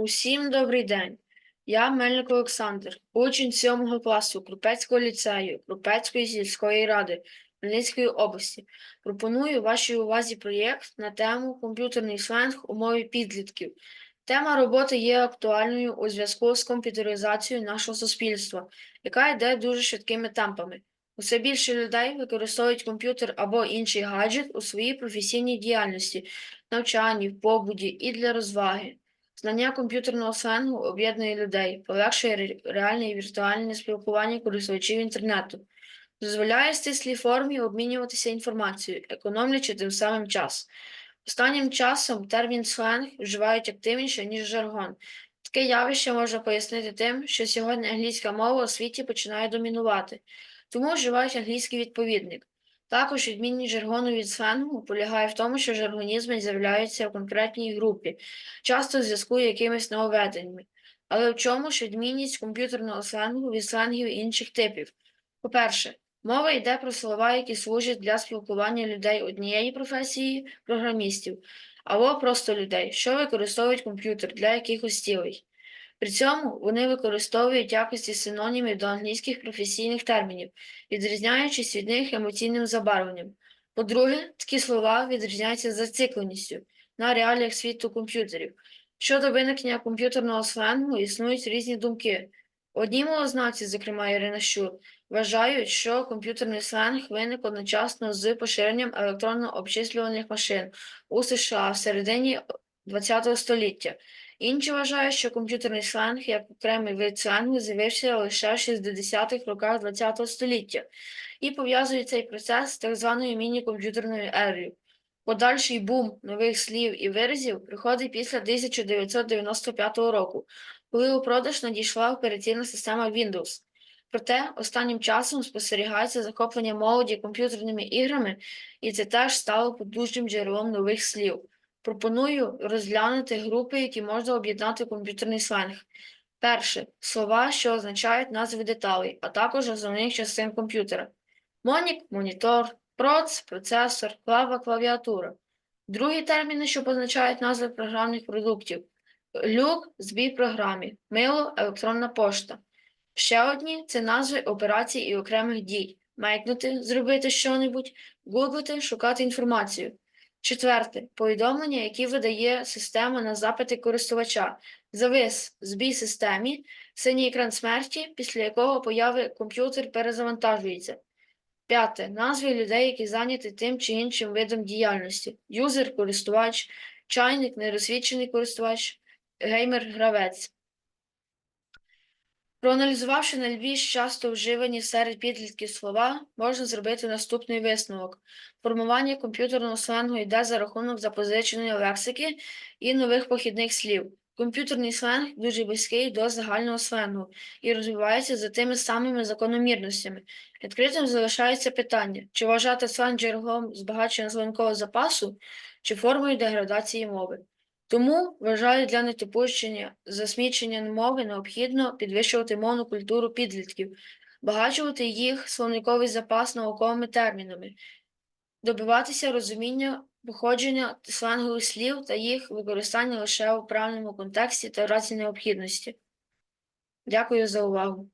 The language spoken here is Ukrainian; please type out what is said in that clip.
Усім добрий день. Я Мельник Олександр, учень 7 класу Крупецького ліцею Крупецької сільської ради Хмельницької області. Пропоную вашій увазі проєкт на тему комп'ютерний сленг у мові підлітків. Тема роботи є актуальною у зв'язку з комп'ютеризацією нашого суспільства, яка йде дуже швидкими темпами. Усе більше людей використовують комп'ютер або інший гаджет у своїй професійній діяльності, навчанні, побуді і для розваги. Знання комп'ютерного сленгу об'єднує людей, полегшує реальне і віртуальне спілкування користувачів інтернету, дозволяє стислій формі обмінюватися інформацією, економлячи тим самим час. Останнім часом термін сленг вживають активніше, ніж жаргон. Таке явище можна пояснити тим, що сьогодні англійська мова у світі починає домінувати, тому вживають англійський відповідник. Також відмінність жаргону від сленгу полягає в тому, що жаргонізми з'являються в конкретній групі, часто в зв'язку з якимись нововведеннями. Але в чому ж відмінність комп'ютерного сленгу від сленгів інших типів? По-перше, мова йде про слова, які служать для спілкування людей однієї професії програмістів, або просто людей, що використовують комп'ютер для якихось цілей. При цьому вони використовують якості синонімів до англійських професійних термінів, відрізняючись від них емоційним забарвленням. По-друге, такі слова відрізняються зацикленістю на реаліях світу комп'ютерів. Щодо виникнення комп'ютерного сленгу існують різні думки. Одні мовознавці, зокрема Ірина Щур, вважають, що комп'ютерний сленг виник одночасно з поширенням електронно-обчислювальних машин у США в середині ХХ століття. Інші вважають, що комп'ютерний сленг як окремий вид сленгу з'явився лише в 60-х роках ХХ століття і пов'язують цей процес з так званою міні-комп'ютерною ерою. Подальший бум нових слів і виразів приходить після 1995 року, коли у продаж надійшла операційна система Windows. Проте останнім часом спостерігається захоплення молоді комп'ютерними іграми, і це теж стало потужним джерелом нових слів. Пропоную розглянути групи, які можна об'єднати в комп'ютерний сленг. Перше слова, що означають назви деталей, а також основних частин комп'ютера. Монік монітор, проц процесор, клава клавіатура. Другі терміни, що позначають назви програмних продуктів. Люк збій програмі, мило електронна пошта. Ще одні це назви операцій і окремих дій. Мейкнути, зробити щонебудь, гуглити, шукати інформацію. Четверте повідомлення, які видає система на запити користувача. Завис збій системі, синій екран смерті, після якого появи комп'ютер перезавантажується. П'яте назви людей, які зайняті тим чи іншим видом діяльності. Юзер, користувач, чайник, нерозсвідчений користувач, геймер-гравець. Проаналізувавши найбільш часто вживані серед підлітків слова, можна зробити наступний висновок. Формування комп'ютерного сленгу йде за рахунок запозиченої лексики і нових похідних слів. Комп'ютерний сленг дуже близький до загального сленгу і розвивається за тими самими закономірностями. Відкритим залишається питання, чи вважати сленг джерелом збагачення словникового запасу, чи формою деградації мови. Тому вважаю для недопущення засмічення мови необхідно підвищувати мовну культуру підлітків, багачувати їх словниковий запас науковими термінами, добиватися розуміння походження сленгових слів та їх використання лише у правильному контексті та в разі необхідності. Дякую за увагу.